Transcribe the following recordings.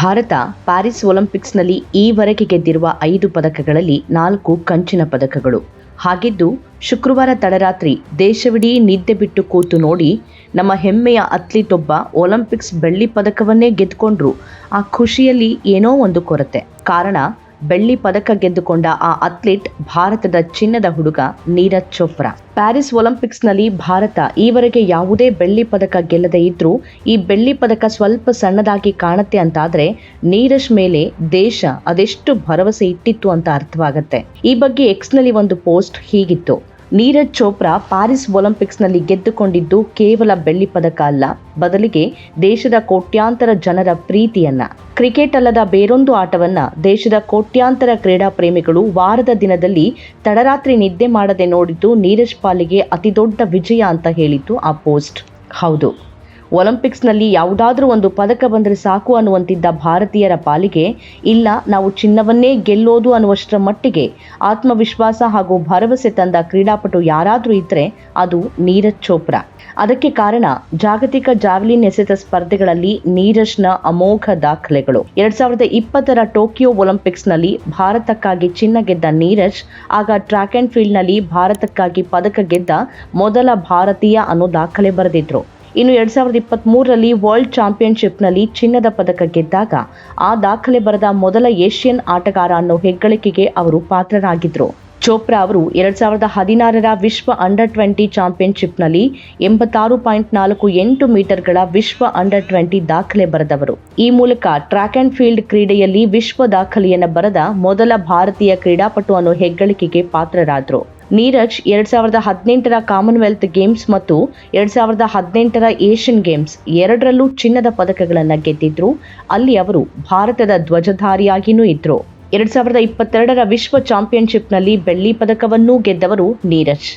Bharat Paris ಒಲಿಂಪಿಕ್ಸ್ನಲ್ಲಿ ಈವರೆಗೆ ಗೆದ್ದಿರುವ ಐದು ಪದಕಗಳಲ್ಲಿ ನಾಲ್ಕು ಕಂಚಿನ ಪದಕಗಳು. ಹಾಗಿದ್ದು, ಶುಕ್ರವಾರ ತಡರಾತ್ರಿ ದೇಶವಿಡೀ ನಿದ್ದೆ ಬಿಟ್ಟು ಕೂತು ನೋಡಿ ನಮ್ಮ ಹೆಮ್ಮೆಯ ಅಥ್ಲೀಟ್ ಒಬ್ಬ ಒಲಿಂಪಿಕ್ಸ್ ಬೆಳ್ಳಿ ಪದಕವನ್ನೇ ಗೆದ್ದುಕೊಂಡ್ರು ಆ ಖುಷಿಯಲ್ಲಿ ಏನೋ ಒಂದು ಕೊರತೆ. ಕಾರಣ ಬೆಳ್ಳಿ ಪದಕ ಗೆದ್ದುಕೊಂಡ ಆ ಅಥ್ಲೀಟ್ ಭಾರತದ ಚಿನ್ನದ ಹುಡುಗ ನೀರಜ್ ಚೋಪ್ರಾ. ಪ್ಯಾರಿಸ್ ಒಲಿಂಪಿಕ್ಸ್ನಲ್ಲಿ ಭಾರತ ಈವರೆಗೆ ಯಾವುದೇ ಬೆಳ್ಳಿ ಪದಕ ಗೆಲ್ಲದೇ ಇದ್ರೂ ಈ ಬೆಳ್ಳಿ ಪದಕ ಸ್ವಲ್ಪ ಸಣ್ಣದಾಗಿ ಕಾಣುತ್ತೆ ಅಂತಾದ್ರೆ ನೀರಜ್ ಮೇಲೆ ದೇಶ ಅದೆಷ್ಟು ಭರವಸೆ ಇಟ್ಟಿತ್ತು ಅಂತ ಅರ್ಥವಾಗತ್ತೆ. ಈ ಬಗ್ಗೆ ಎಕ್ಸ್ನಲ್ಲಿ ಒಂದು ಪೋಸ್ಟ್ ಹೀಗಿತ್ತು. ನೀರಜ್ ಚೋಪ್ರಾ ಪ್ಯಾರಿಸ್ ಒಲಿಂಪಿಕ್ಸ್ನಲ್ಲಿ ಗೆದ್ದುಕೊಂಡಿದ್ದು ಕೇವಲ ಬೆಳ್ಳಿ ಪದಕ ಅಲ್ಲ. ಬದಲಿಗೆ ದೇಶದ ಕೋಟ್ಯಾಂತರ ಜನರ ಪ್ರೀತಿಯನ್ನ. ಕ್ರಿಕೆಟ್ ಅಲ್ಲದ ಬೇರೊಂದು ಆಟವನ್ನ ದೇಶದ ಕೋಟ್ಯಾಂತರ ಕ್ರೀಡಾ ಪ್ರೇಮಿಗಳು ವಾರದ ದಿನದಲ್ಲಿ ತಡರಾತ್ರಿ ನಿದ್ದೆ ಮಾಡದೆ ನೋಡಿದ್ದು ನೀರಜ್ ಪಾಲಿಗೆ ಅತಿದೊಡ್ಡ ವಿಜಯ ಅಂತ ಹೇಳಿತ್ತು ಆ ಪೋಸ್ಟ್. ಹೌದು. ಒಲಿಂಪಿಕ್ಸ್ನಲ್ಲಿ ಯಾವುದಾದ್ರೂ ಒಂದು ಪದಕ ಬಂದರೆ ಸಾಕು ಅನ್ನುವಂತಿದ್ದ ಭಾರತೀಯರ ಪಾಲಿಗೆ, ಇಲ್ಲ, ನಾವು ಚಿನ್ನವನ್ನೇ ಗೆಲ್ಲೋದು ಅನ್ನುವಷ್ಟರ ಮಟ್ಟಿಗೆ ಆತ್ಮವಿಶ್ವಾಸ ಹಾಗೂ ಭರವಸೆ ತಂದ ಕ್ರೀಡಾಪಟು ಯಾರಾದರೂ ಇದ್ದರೆ ಅದು ನೀರಜ್ ಚೋಪ್ರಾ. ಅದಕ್ಕೆ ಕಾರಣ ಜಾಗತಿಕ ಜಾವ್ಲಿನ್ ಎಸೆತ ಸ್ಪರ್ಧೆಗಳಲ್ಲಿ ನೀರಜ್ನ ಅಮೋಘ ದಾಖಲೆಗಳು. ಎರಡ್ ಸಾವಿರದ ಇಪ್ಪತ್ತರ ಟೋಕಿಯೋ ಒಲಿಂಪಿಕ್ಸ್ನಲ್ಲಿ ಭಾರತಕ್ಕಾಗಿ ಚಿನ್ನ ಗೆದ್ದ ನೀರಜ್, ಆಗ ಟ್ರ್ಯಾಕ್ ಅಂಡ್ ಫೀಲ್ಡ್ನಲ್ಲಿ ಭಾರತಕ್ಕಾಗಿ ಪದಕ ಗೆದ್ದ ಮೊದಲ ಭಾರತೀಯ ಅನ್ನೋ ದಾಖಲೆ ಬರೆದಿದ್ರು. ಇನ್ನು ಎರಡ್ ಸಾವಿರದ ಇಪ್ಪತ್ತ್ ಮೂರರಲ್ಲಿ ವರ್ಲ್ಡ್ ಚಾಂಪಿಯನ್ಶಿಪ್ನಲ್ಲಿ ಚಿನ್ನದ ಪದಕ ಗೆದ್ದಾಗ, ಆ ದಾಖಲೆ ಬರೆದ ಮೊದಲ ಏಷ್ಯನ್ ಆಟಗಾರ ಅನ್ನೋ ಹೆಗ್ಗಳಿಕೆಗೆ ಅವರು ಪಾತ್ರರಾಗಿದ್ದರು ಚೋಪ್ರಾ ಅವರು ಎರಡ್ ಸಾವಿರದ ಹದಿನಾರರ ವಿಶ್ವ ಅಂಡರ್ ಟ್ವೆಂಟಿ ಚಾಂಪಿಯನ್ಶಿಪ್ನಲ್ಲಿ ಎಂಬತ್ತಾರು ಪಾಯಿಂಟ್ ನಾಲ್ಕು ಎಂಟು ಮೀಟರ್ಗಳ ವಿಶ್ವ ಅಂಡರ್ ಟ್ವೆಂಟಿ ದಾಖಲೆ ಬರೆದವರು. ಈ ಮೂಲಕ ಟ್ರ್ಯಾಕ್ ಅಂಡ್ ಫೀಲ್ಡ್ ಕ್ರೀಡೆಯಲ್ಲಿ ವಿಶ್ವ ದಾಖಲೆಯನ್ನು ಬರೆದ ಮೊದಲ ಭಾರತೀಯ ಕ್ರೀಡಾಪಟು ಅನ್ನೋ ಹೆಗ್ಗಳಿಕೆಗೆ ಪಾತ್ರರಾದರು. ನೀರಜ್ ಎರಡ್ ಸಾವಿರದ ಹದಿನೆಂಟರ ಕಾಮನ್ವೆಲ್ತ್ ಗೇಮ್ಸ್ ಮತ್ತು ಎರಡ್ ಸಾವಿರದ ಹದಿನೆಂಟರ ಏಷ್ಯನ್ ಗೇಮ್ಸ್ ಎರಡರಲ್ಲೂ ಚಿನ್ನದ ಪದಕಗಳನ್ನು ಗೆದ್ದಿದ್ರು. ಅಲ್ಲಿ ಅವರು ಭಾರತದ ಧ್ವಜಧಾರಿಯಾಗಿಯೂ ಇದ್ರು. ಎರಡ್ ಸಾವಿರದ ಇಪ್ಪತ್ತೆರಡರ ವಿಶ್ವ ಚಾಂಪಿಯನ್ಶಿಪ್ನಲ್ಲಿ ಬೆಳ್ಳಿ ಪದಕವನ್ನೂ ಗೆದ್ದವರು ನೀರಜ್.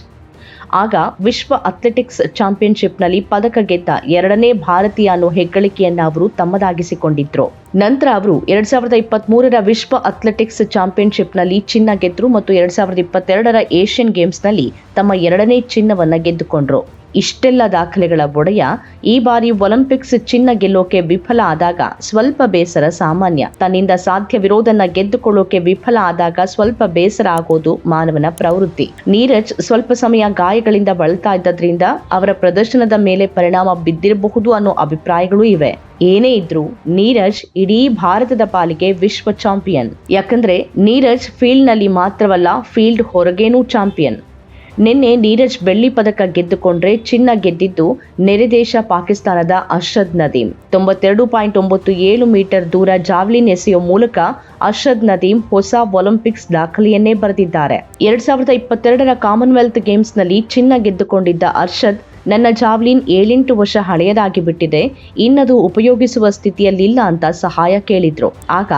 ಆಗ ವಿಶ್ವ ಅಥ್ಲೆಟಿಕ್ಸ್ ಚಾಂಪಿಯನ್ಶಿಪ್ನಲ್ಲಿ ಪದಕ ಗೆದ್ದ ಎರಡನೇ ಭಾರತೀಯ ಅನ್ನೋ ಹೆಗ್ಗಳಿಕೆಯನ್ನ ಅವರು ತಮ್ಮದಾಗಿಸಿಕೊಂಡಿದ್ರು. ನಂತರ ಅವರು ಎರಡ್ ಸಾವಿರದ ಇಪ್ಪತ್ತ್ ಮೂರರ ವಿಶ್ವ ಅಥ್ಲೆಟಿಕ್ಸ್ ಚಾಂಪಿಯನ್ಶಿಪ್ನಲ್ಲಿ ಚಿನ್ನ ಗೆದ್ರು ಮತ್ತು ಎರಡ್ ಸಾವಿರದ ಇಪ್ಪತ್ತೆರಡರ ಏಷ್ಯನ್ ಗೇಮ್ಸ್ನಲ್ಲಿ ತಮ್ಮ ಎರಡನೇ ಚಿನ್ನವನ್ನ ಗೆದ್ದುಕೊಂಡ್ರು. ಇಷ್ಟೆಲ್ಲ ದಾಖಲೆಗಳ ಒಡೆಯ ಈ ಬಾರಿ ಒಲಿಂಪಿಕ್ಸ್ ಚಿನ್ನ ಗೆಲ್ಲೋಕೆ ವಿಫಲ ಆದಾಗ ಸ್ವಲ್ಪ ಬೇಸರ ಸಾಮಾನ್ಯ. ತನ್ನಿಂದ ಸಾಧ್ಯವಿರೋದನ್ನ ಗೆದ್ದುಕೊಳ್ಳೋಕೆ ವಿಫಲ ಆದಾಗ ಸ್ವಲ್ಪ ಬೇಸರ ಆಗೋದು ಮಾನವನ ಪ್ರವೃತ್ತಿ. ನೀರಜ್ ಸ್ವಲ್ಪ ಸಮಯ ಗಾಯಗಳಿಂದ ಬಳಲ್ತಾ ಇದ್ದದ್ರಿಂದ ಅವರ ಪ್ರದರ್ಶನದ ಮೇಲೆ ಪರಿಣಾಮ ಬಿದ್ದಿರಬಹುದು ಅನ್ನೋ ಅಭಿಪ್ರಾಯಗಳು ಇವೆ. ಏನೇ ಇದ್ರೂ ನೀರಜ್ ಇಡೀ ಭಾರತದ ಪಾಲಿಗೆ ವಿಶ್ವ ಚಾಂಪಿಯನ್. ಯಾಕಂದ್ರೆ ನೀರಜ್ ಫೀಲ್ಡ್ನಲ್ಲಿ ಮಾತ್ರವಲ್ಲ ಫೀಲ್ಡ್ ಹೊರಗೇನೂ ಚಾಂಪಿಯನ್. ನಿನ್ನೆ ನೀರಜ್ ಬೆಳ್ಳಿ ಪದಕ ಗೆದ್ದುಕೊಂಡ್ರೆ ಚಿನ್ನ ಗೆದ್ದಿದ್ದು ನೆರೆದೇಶ ಪಾಕಿಸ್ತಾನದ ಅರ್ಷದ್ ನದೀಮ್. ತೊಂಬತ್ತೆರಡು ಪಾಯಿಂಟ್ ಒಂಬತ್ತು ಏಳು ಮೀಟರ್ ದೂರ ಜಾವ್ಲಿನ್ ಎಸೆಯುವ ಮೂಲಕ ಅರ್ಷದ್ ನದೀಮ್ ಹೊಸ ಒಲಿಂಪಿಕ್ಸ್ ದಾಖಲೆಯನ್ನೇ ಬರೆದಿದ್ದಾರೆ. ಎರಡ್ ಸಾವಿರದ ಇಪ್ಪತ್ತೆರಡರ ಕಾಮನ್ವೆಲ್ತ್ ಗೇಮ್ಸ್ನಲ್ಲಿ ಚಿನ್ನ ಗೆದ್ದುಕೊಂಡಿದ್ದ ಅರ್ಷದ್ ನನ್ನ ಜಾವ್ಲಿನ್ ಏಳೆಂಟು ವರ್ಷ ಹಳೆಯದಾಗಿ ಬಿಟ್ಟಿದೆ ಇನ್ನದು ಉಪಯೋಗಿಸುವ ಸ್ಥಿತಿಯಲ್ಲಿಲ್ಲ ಅಂತ ಸಹಾಯ ಕೇಳಿದ್ರು. ಆಗ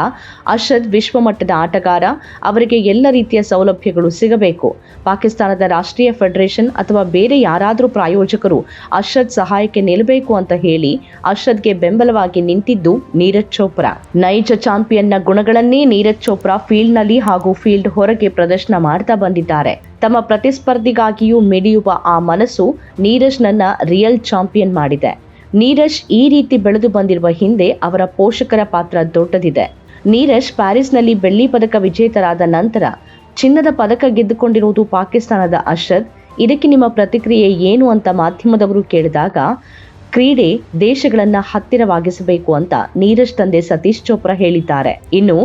ಅರ್ಷದ್ ವಿಶ್ವಮಟ್ಟದ ಆಟಗಾರ, ಅವರಿಗೆ ಎಲ್ಲ ರೀತಿಯ ಸೌಲಭ್ಯಗಳು ಸಿಗಬೇಕು. ಪಾಕಿಸ್ತಾನದ ರಾಷ್ಟ್ರೀಯ ಫೆಡರೇಷನ್ ಅಥವಾ ಬೇರೆ ಯಾರಾದರೂ ಪ್ರಾಯೋಜಕರು ಅರ್ಷದ್ ಸಹಾಯಕ್ಕೆ ನಿಲ್ಲಬೇಕು ಅಂತ ಹೇಳಿ ಅರ್ಷದ್ಗೆ ಬೆಂಬಲವಾಗಿ ನಿಂತಿದ್ದು ನೀರಜ್ ಚೋಪ್ರಾ. ನೈಜ ಚಾಂಪಿಯನ್ನ ಗುಣಗಳನ್ನೇ ನೀರಜ್ ಚೋಪ್ರಾ ಫೀಲ್ಡ್ನಲ್ಲಿ ಹಾಗೂ ಫೀಲ್ಡ್ ಹೊರಗೆ ಪ್ರದರ್ಶನ ಮಾಡ್ತಾ ಬಂದಿದ್ದಾರೆ. ತಮ್ಮ ಪ್ರತಿಸ್ಪರ್ಧಿಗಾಗಿಯೂ ಮಿಡಿಯುವ ಆ ಮನಸ್ಸು ನೀರಜ್ನನ್ನ ರಿಯಲ್ ಚಾಂಪಿಯನ್ ಮಾಡಿದೆ. ನೀರಜ್ ಈ ರೀತಿ ಬೆಳೆದು ಬಂದಿರುವ ಹಿಂದೆ ಅವರ ಪೋಷಕರ ಪಾತ್ರ ದೊಡ್ಡದಿದೆ. ನೀರಜ್ ಪ್ಯಾರಿಸ್ನಲ್ಲಿ ಬೆಳ್ಳಿ ಪದಕ ವಿಜೇತರಾದ ನಂತರ ಚಿನ್ನದ ಪದಕ ಗೆದ್ದುಕೊಂಡಿರುವುದು ಪಾಕಿಸ್ತಾನದ ಅರ್ಷದ್. ಇದಕ್ಕೆ ನಿಮ್ಮ ಪ್ರತಿಕ್ರಿಯೆ ಏನು ಅಂತ ಮಾಧ್ಯಮದವರು ಕೇಳಿದಾಗ ಕ್ರೀಡೆ ದೇಶಗಳನ್ನ ಹತ್ತಿರವಾಗಿಸಬೇಕು ಅಂತ ನೀರಜ್ ತಂದೆ ಸತೀಶ್ ಚೋಪ್ರಾ ಹೇಳಿದ್ದಾರೆ. ಇನ್ನು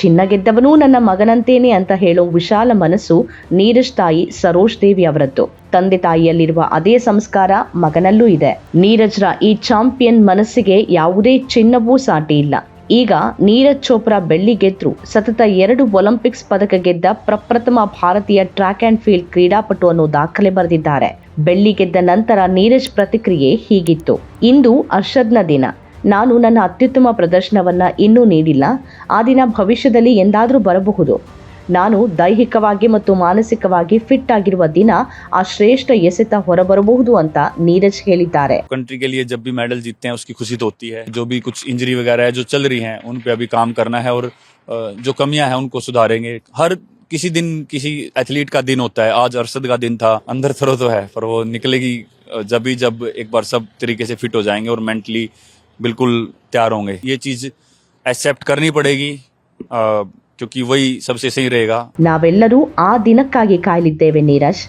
ಚಿನ್ನ ಗೆದ್ದವನು ನನ್ನ ಮಗನಂತೇನೆ ಅಂತ ಹೇಳೋ ವಿಶಾಲ ಮನಸ್ಸು ನೀರಜ್ ತಾಯಿ ಸರೋಜ್ ದೇವಿ ಅವರದ್ದು. ತಂದೆ ತಾಯಿಯಲ್ಲಿರುವ ಅದೇ ಸಂಸ್ಕಾರ ಮಗನಲ್ಲೂ ಇದೆ. ನೀರಜ್ರ ಈ ಚಾಂಪಿಯನ್ ಮನಸ್ಸಿಗೆ ಯಾವುದೇ ಚಿನ್ನವೂ ಸಾಟಿ ಇಲ್ಲ. ಈಗ ನೀರಜ್ ಚೋಪ್ರಾ ಬೆಳ್ಳಿ ಗೆದ್ರು. ಸತತ ಎರಡು ಒಲಿಂಪಿಕ್ಸ್ ಪದಕ ಗೆದ್ದ ಪ್ರಪ್ರಥಮ ಭಾರತೀಯ ಟ್ರ್ಯಾಕ್ ಅಂಡ್ ಫೀಲ್ಡ್ ಕ್ರೀಡಾಪಟು ಅನ್ನೋ ದಾಖಲೆ ಬರೆದಿದ್ದಾರೆ. ಬೆಳ್ಳಿ ಗೆದ್ದ ನಂತರ ನೀರಜ್ ಪ್ರತಿಕ್ರಿಯೆ ಹೀಗಿತ್ತು. ಇಂದು ಅರ್ಷದ್ನ ದಿನ. ನಾನು ನನ್ನ ಅತ್ಯುತ್ತಮ ಪ್ರದರ್ಶನವನ್ನ ಇನ್ನೂ ನೀಡಿಲ್ಲ. ಆ ದಿನ ಭವಿಷ್ಯದಲ್ಲಿ ಎಂದಾದರೂ ಬರಬಹುದು. ನಾನು ದೈಹಿಕವಾಗಿ ಮತ್ತು ಮಾನಸಿಕವಾಗಿ ಫಿಟ್ ಆಗಿರುವ ದಿನ ಆ ಶ್ರೇಷ್ಠ ಎಸೆತ ಹೊರಬರಬಹುದು ಅಂತ ನೀರಜ್ ಹೇಳಿದ್ದಾರೆ कंट्री के लिए जब भी मेडल जीतते हैं उसकी खुशी तो होती है जो भी कुछ इंजरी वगैरह है जो चल रही हैं उन पे अभी काम करना है और अ, जो कमियां हैं उनको सुधारेंगे हर किसी दिन किसी एथलीट का दिन होता है आज अरशद का दिन था अंदर थरो तो है पर वो निकलेगी अ, जब भी जब एक बार सब तरीके से फिट हो जाएंगे और मेंटली बिल्कुल तैयार होंगे ये चीज एक्सेप्ट करनी पड़ेगी अ, क्योंकि वही सबसे सही रहेगा ನಾವೆಲ್ಲರೂ ಆ ದಿನಕ್ಕಾಗಿ ಕಾಯಲಿದ್ದೇವೆ ನೀರಜ್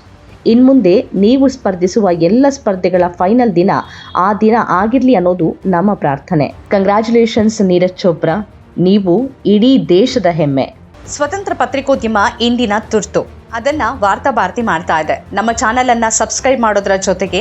ಇನ್ಮುಂದೆ ನೀವು ಸ್ಪರ್ಧಿಸುವ ಎಲ್ಲ ಸ್ಪರ್ಧೆಗಳ ಫೈನಲ್ ದಿನ ಆ ದಿನ ಆಗಿರ್ಲಿ ಅನ್ನೋದು ನಮ್ಮ ಪ್ರಾರ್ಥನೆ ಕಂಗ್ರ್ಯಾಚುಲೇಷನ್ಸ್ ನೀರಜ್ ಚೋಪ್ರಾ ನೀವು ಇಡೀ ದೇಶದ ಹೆಮ್ಮೆ ಸ್ವತಂತ್ರ ಪತ್ರಿಕೋದ್ಯಮ ಇಂದಿನ ತುರ್ತು ಅದನ್ನ ವಾರ್ತಾ ಭಾರತಿ ಮಾಡ್ತಾ ಇದೆ ನಮ್ಮ ಚಾನೆಲ್ ಅನ್ನ ಸಬ್ಸ್ಕ್ರೈಬ್ ಮಾಡೋದ್ರ ಜೊತೆಗೆ